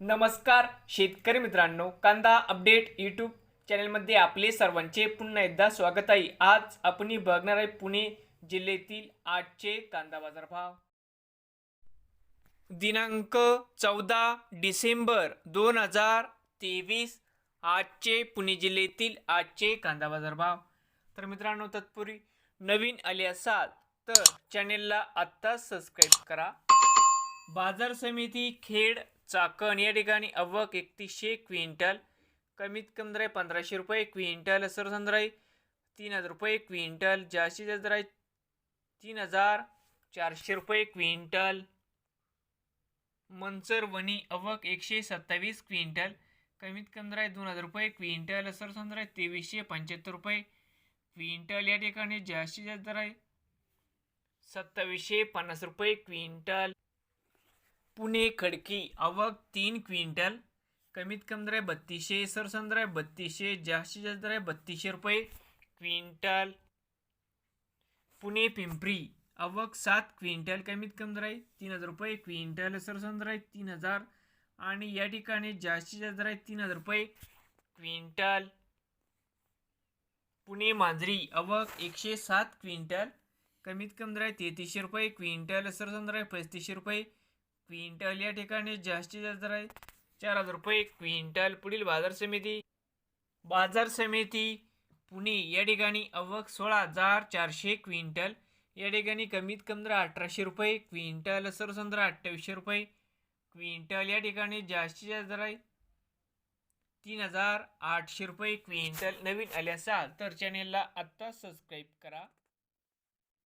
नमस्कार शेतकरी मित्रांनो. कांदा अपडेट यूट्यूब चॅनलमध्ये आपले सर्वांचे पुन्हा एकदा स्वागत आहे. आज आपण बघणार आहे पुणे जिल्ह्यातील आजचे कांदा बाजार भाव दिनांक चौदा डिसेंबर दोन हजार तेवीस आजचे पुणे जिल्ह्यातील आजचे कांदा बाजार भाव तर मित्रांनो तत्पूर्वी नवीन आले असाल तर चॅनेलला आत्ताच सबस्क्राईब करा. बाजार समिती खेड चाकण या ठिकाणी अव्वक एकतीसशे क्विंटल कमीत कमी दर आहे पंधराशे रुपये क्विंटल सरसंद्र आहे तीन हजार रुपये क्विंटल जास्तीत जास्त दर आहे तीन हजार चारशे रुपये क्विंटल. मंचरवणी वणी एकशे सत्तावीस क्विंटल कमीत कमी दर आहे दोन हजार रुपये क्विंटल सरसंद्र आहे तेवीसशे पंच्याहत्तर रुपये क्विंटल. या ठिकाणी जास्तीत जास्त दर आहे सत्तावीसशे पन्नास रुपये क्विंटल. पुणे खडकी आवक तीन क्विंटल. कमीत कमी दर आहे बत्तीसशे सरसंद्र आहे बत्तीसशे जास्तीत जास्त आहे बत्तीसशे रुपये. क्विंटल. पुणे पिंपरी आवक सात क्विंटल. कमीत कमी दर आहे तीन हजार रुपये. क्विंटल सरसंद्र आहे तीन हजार. आणि या ठिकाणी जास्तीत जास्त आहे तीन हजार रुपये. क्विंटल. पुणे मांजरी आवक एकशे सात क्विंटल. कमीत कमी दर आहे तेहतीसशे रुपये. क्विंटल सरसंद्र आहे पस्तीसशे रुपये. क्विंटल या ठिकाणी जास्तीत जास्त दर आहे चार हजार रुपये क्विंटल पुढील बाजार समिती. बाजार समिती पुणे या ठिकाणी अवक सोळा हजार चारशे क्विंटल. या ठिकाणी कमीत कमी दर अठराशे रुपये क्विंटल सरसंद्र अठ्ठावीसशे रुपये. क्विंटल या ठिकाणी जास्तीत जास्त दर आहे तीन हजार आठशे रुपये क्विंटल नवीन आले असाल तर चॅनेलला आत्ता सबस्क्राईब करा.